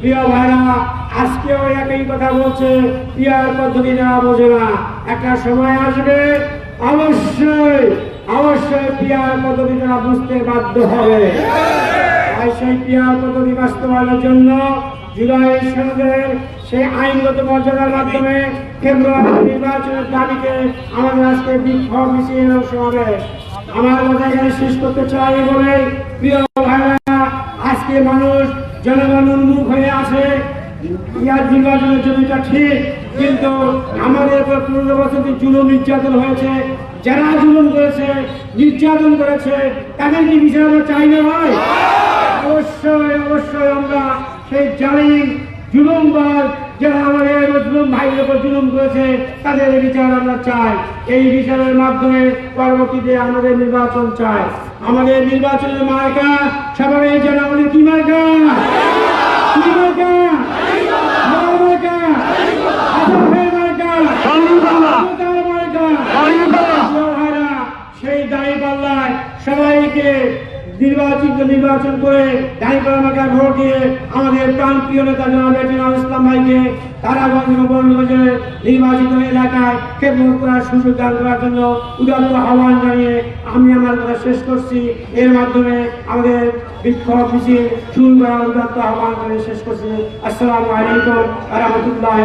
প্রিয় ভাইরা আজকেও একই কথা বলছে, পিয়ার পদ্ধতি না বোঝে না। একটা সময় আসবে, অবশ্যই অবশ্যই পিয়ার পদ্ধতি তারা বুঝতে বাধ্য হবে। সেই পিয়ার পদ্ধতি বাস্তবায়নের জন্য জুলাই সনদের সেই আইনগত মর্যাদার মাধ্যমে ফেব্রুয়ারি নির্বাচনের দাবিতে আমাদের আজকে বিক্ষোভ মিছিল হবে। আমার কথা এখানে শেষ করতে চাই বলে প্রিয় ভাইরা আজকে মানুষ জনগণ উন্মুখ হয়ে আছে। ইয়ার নির্বাচনের এটা ঠিক, কিন্তু আমাদের উপর পনেরো বছর জুলুম নির্যাতন হয়েছে। যারা জুলুম করেছে, নির্যাতন করেছে, তাদের কি বিচার আমরা চাই না অবশ্যই অবশ্যই আমরা সেই যারা আমাদের মুসলিম ভাইয়ের উপর জুলুম করেছে, তাদের বিচার আমরা চাই। এই বিচারের মাধ্যমে পরবর্তীতে আমাদের নির্বাচন চাই। আমাদের নির্বাচনের মার্কা সবাই যেন আমাদের কি মার্কা কি মার্কা আমার মার্কা আসামের মার্কা ক্ষমতার মার্কা প্রিয় ভাইরা, সেই দাঁড়ি পাল্লায় সবাইকে নির্বাচিত নির্বাচন করে দাঁড়িপাল্লা মার্কায় ভোট দিয়ে আমাদের প্রাণ প্রিয় নেতা জনাব এটিনাল ইসলাম ভাইকে তারাগঞ্জ নির্বাচিত এলাকায় খেদমত করার সুযোগ দান করার জন্য উদাত্ত আহ্বান জানিয়ে আমি আমার কথা শেষ করছি। এর মাধ্যমে আমাদের বিক্ষোভ মিছিল শুরু করার উদাত্ত আহ্বান করে শেষ করছি। আসসালামু আলাইকুম রহমতুল্লাহ